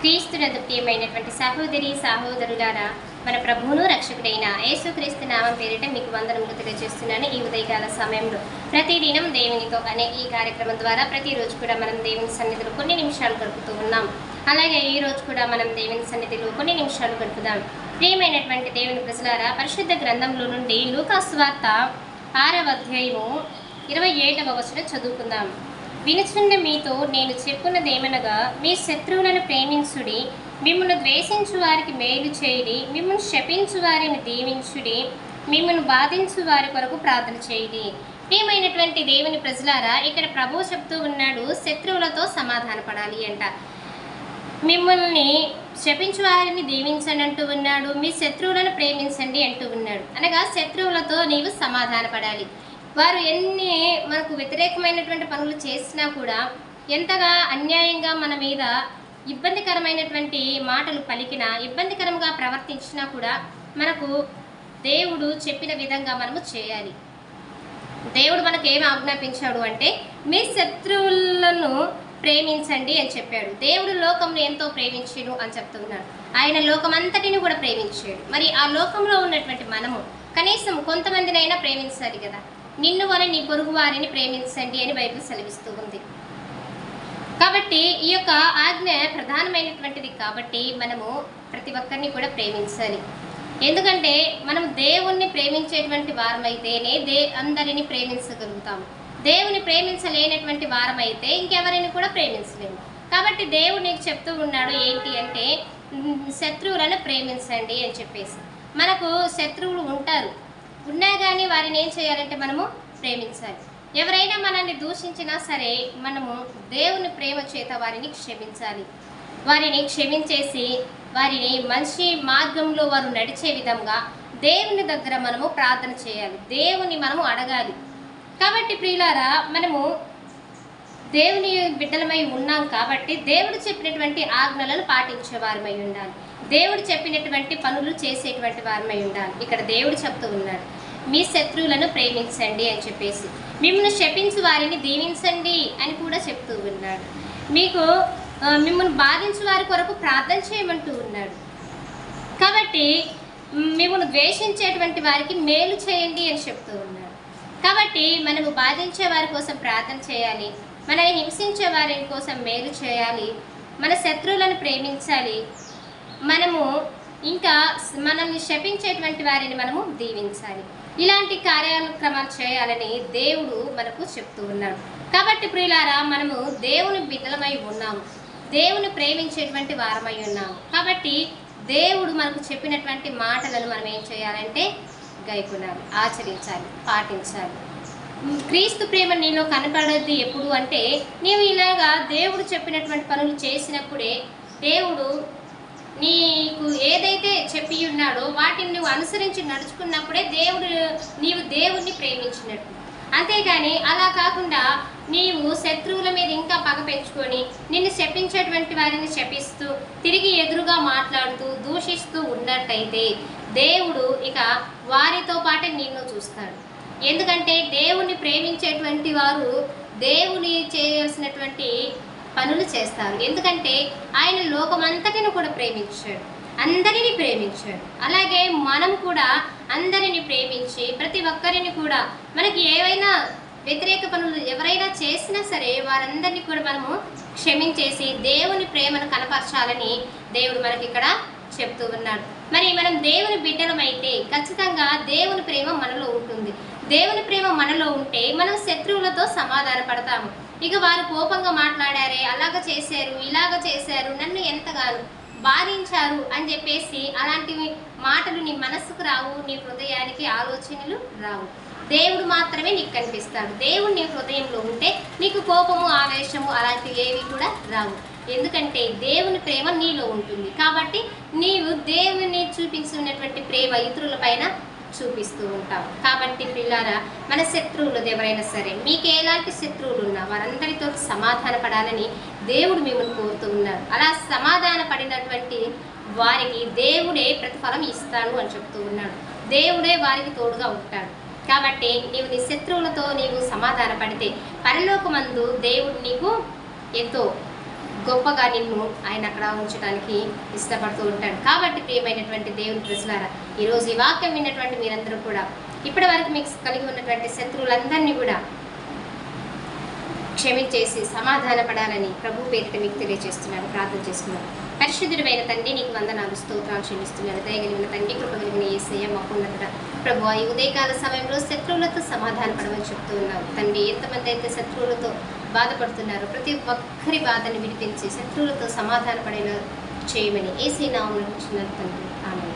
క్రీస్తునందు ప్రియమైనటువంటి సహోదరి సహోదరులారా మన ప్రభువును రక్షకుడైన యేసుక్రీస్తు నామం పేరిట మీకు వందనములు తెలియజేస్తున్నాను ఈ ఉదయకాల సమయంలో. ప్రతిదినం దేవునితో అనే ఈ కార్యక్రమం ద్వారా ప్రతిరోజు కూడా మనం దేవుని సన్నిధిలో కొన్ని నిమిషాలు గడుపుతూ ఉన్నాం. అలాగే ఈ రోజు కూడా మనం దేవుని సన్నిధిలో కొన్ని నిమిషాలు గడుపుదాం. ప్రియమైనటువంటి దేవుని ప్రజలారా పరిశుద్ధ గ్రంథంలో నుండి లూకాస్వార్త ఆరవ అధ్యాయము ఇరవై ఏడవ వచనం చదువుకుందాం. వినుచున్న మీతో నేను చెప్పున్నదేమనగా మీ శత్రువులను ప్రేమించుడి మిమ్మల్ని ద్వేషించు వారికి మేలు చేయుడి మిమ్మల్ని శపించు వారిని దీవించుడి మిమ్మల్ని బాధించు వారి కొరకు ప్రార్థన చేయుడి. ప్రియమైనటువంటి దేవుని ప్రజలారా ఇక్కడ ప్రభువు చెప్తూ ఉన్నాడు శత్రువులతో సమాధానపడాలి అంట. మిమ్మల్ని శపించు వారిని దీవించండి అంటూ ఉన్నాడు మీ శత్రువులను ప్రేమించండి అంటూ ఉన్నాడు. అనగా శత్రువులతో నీవు సమాధానపడాలి. వారు ఎన్ని మనకు వ్యతిరేకమైనటువంటి పనులు చేసినా కూడా ఎంతగా అన్యాయంగా మన మీద ఇబ్బందికరమైనటువంటి మాటలు పలికినా ఇబ్బందికరంగా ప్రవర్తించినా కూడా మనకు దేవుడు చెప్పిన విధంగా మనము చేయాలి. దేవుడు మనకు ఏమి ఆజ్ఞాపించాడు అంటే మీ శత్రువులను ప్రేమించండి అని చెప్పాడు. దేవుడు లోకంలో ఎంతో ప్రేమించాడు అని చెప్తున్నాడు. ఆయన లోకమంతటిని కూడా ప్రేమించాడు. మరి ఆ లోకంలో ఉన్నటువంటి మనము కనీసం కొంతమందినైనా ప్రేమించాలి కదా. నిన్ను వలె నీ పొరుగు వారిని ప్రేమించండి అని బైబిల్ సెలవిస్తూ ఉంది. కాబట్టి ఈ యొక్క ఆజ్ఞ ప్రధానమైనటువంటిది కాబట్టి మనము ప్రతి ఒక్కరిని కూడా ప్రేమించాలి. ఎందుకంటే మనం దేవుణ్ణి ప్రేమించేటువంటి వారమైతేనే దే అందరిని ప్రేమించగలుగుతాము దేవుని ప్రేమించలేనటువంటి వారమైతే ఇంకెవరిని కూడా ప్రేమించలేము. కాబట్టి దేవుడు నీకు చెప్తూ ఉన్నాడు ఏంటి అంటే శత్రువులను ప్రేమించండి అని చెప్పేసి. మనకు శత్రువులు ఉంటారు. ఉన్నా కానీ వారిని ఏం చేయాలంటే మనము ప్రేమించాలి. ఎవరైనా మనల్ని దూషించినా సరే మనము దేవుని ప్రేమ చేత వారిని క్షమించాలి. వారిని క్షమించేసి వారిని మంచి మార్గంలో వారు నడిచే విధంగా దేవుని దగ్గర మనము ప్రార్థన చేయాలి. దేవుని మనము అడగాలి. కాబట్టి ప్రియులారా మనము దేవుని బిడ్డలమై ఉన్నాం కాబట్టి దేవుడు చెప్పినటువంటి ఆజ్ఞలను పాటించే వారమై ఉండాలి. దేవుడు చెప్పినటువంటి పనులు చేసేటువంటి వారమై ఉండాలి. ఇక్కడ దేవుడు చెప్తూ ఉన్నాడు. మీ శత్రువులను ప్రేమించండి అని చెప్పేసి. మిమ్మల్ని శపించు వారిని దీవించండి అని కూడా చెప్తూ ఉన్నాడు. మీకు మిమ్మల్ని బాధించు వారి కొరకు ప్రార్థన చేయమంటూ ఉన్నాడు. కాబట్టి మిమ్మల్ని ద్వేషించేటువంటి వారికి మేలు చేయండి అని చెప్తూ ఉన్నాడు. కాబట్టి మనము బాధించే వారి కోసం ప్రార్థన చేయాలి. మనల్ని హింసించే వారి కోసం మేలు చేయాలి. మన శత్రువులను ప్రేమించాలి. మనము ఇంకా మనల్ని శపించేటువంటి వారిని మనము దీవించాలి. ఇలాంటి కార్యక్రమాలు చేయాలని దేవుడు మనకు చెప్తూ ఉన్నాడు. కాబట్టి ప్రియులారా మనము దేవుని బిడ్డలమై ఉన్నాము. దేవుని ప్రేమించేటువంటి వారమై ఉన్నాము. కాబట్టి దేవుడు మనకు చెప్పినటువంటి మాటలను మనం ఏం చేయాలంటే గైకునాలి ఆచరించాలి పాటించాలి. క్రీస్తు ప్రేమ నీలో కనపడద్ది ఎప్పుడు అంటే నీవు ఇలాగా దేవుడు చెప్పినటువంటి పనులు చేసినప్పుడే దేవుడు నీకు ఏదైతే చెప్పి వాటిని నువ్వు అనుసరించి నడుచుకున్నప్పుడే దేవుడు నీవు దేవుణ్ణి ప్రేమించినట్టు. అంతేగాని అలా కాకుండా నీవు శత్రువుల మీద ఇంకా పగ పెంచుకొని నిన్ను శపించేటువంటి వారిని శపిస్తూ తిరిగి ఎదురుగా మాట్లాడుతూ దూషిస్తూ ఉన్నట్టయితే దేవుడు ఇక వారితో పాటే నిన్ను చూస్తాడు. ఎందుకంటే దేవుణ్ణి ప్రేమించేటువంటి వారు దేవుని చేయాల్సినటువంటి పనులు చేస్తారు. ఎందుకంటే ఆయన లోకమంతటిని కూడా ప్రేమించాడు. అందరినీ ప్రేమించాడు. అలాగే మనం కూడా అందరిని ప్రేమించి ప్రతి ఒక్కరిని కూడా మనకి ఏవైనా వ్యతిరేక పనులు ఎవరైనా చేసినా సరే వారందరినీ కూడా మనము క్షమించేసి దేవుని ప్రేమను కనపరచాలని దేవుడు మనకి ఇక్కడ చెప్తూ ఉన్నాడు. మరి మనం దేవుని బిడ్డలమైతే ఖచ్చితంగా దేవుని ప్రేమ మనలో ఉంటుంది. దేవుని ప్రేమ మనలో ఉంటే మనం శత్రువులతో సమాధాన పడతాము ఇక వారు కోపంగా మాట్లాడారే అలాగ చేశారు ఇలాగ చేశారు నన్ను ఎంతగానో బాధించారు అని చెప్పేసి అలాంటి మాటలు నీ మనస్సుకు రావు నీ హృదయానికి ఆలోచనలు రావు. దేవుడు మాత్రమే నీకు కనిపిస్తాడు. దేవుడు నీ హృదయంలో ఉంటే నీకు కోపము ఆవేశము అలాంటివి ఏవి కూడా రావు. ఎందుకంటే దేవుని ప్రేమ నీలో ఉంటుంది. కాబట్టి నీవు దేవుని చూపించినటువంటి ప్రేమ ఇతరుల పైన చూపిస్తూ ఉంటాం కాబట్టి పిల్లారా మన శత్రువులు ఎవరైనా సరే మీకు ఎలాంటి శత్రువులు ఉన్నా వారందరితో సమాధాన పడాలని దేవుడు మిమ్మల్ని కోరుతూ ఉన్నారు అలా సమాధాన పడినటువంటి వారికి దేవుడే ప్రతిఫలం ఇస్తాడు అని చెప్తూ ఉన్నాడు. దేవుడే వారికి తోడుగా ఉంటాడు. కాబట్టి నీవు నీ శత్రువులతో నీవు సమాధాన పడితే పరలోకమందు దేవుడు నీకు ఎంతో గొప్పగా నిన్ను ఆయన అక్కడ ఉంచడానికి ఇష్టపడుతూ ఉంటాడు. కాబట్టి ప్రియమైనటువంటి దేవుని ప్రశ్నారా ఈరోజు ఈ వాక్యం విన్నటువంటి మీరందరూ కూడా ఇప్పటి వరకు మీకు కలిగి ఉన్నటువంటి శత్రువులందరినీ కూడా క్షమించేసి సమాధాన పడాలని ప్రభు పేరిట మీకు తెలియజేస్తున్నాను ప్రార్థన చేస్తున్నాను. పరిశుద్ధుడమైన తండ్రి నీకు వందనాలు స్తోత్రాలు చెల్లిస్తున్నాను. దయగలిగిన తండ్రి కృపగలిగిన ఏసయ్య మాకున్నట ప్రభు ఈ ఉదయకాల సమయంలో శత్రువులతో సమాధాన పడమని చెప్తూ ఉన్నావు. తండ్రి ఎంతమంది అయితే శత్రువులతో బాధపడుతున్నారు. ప్రతి ఒక్కరి బాధని విడిపించి శత్రువులతో సమాధాన పడేలా చేయమని ఏసీ నామం తండ్రి. ఆమె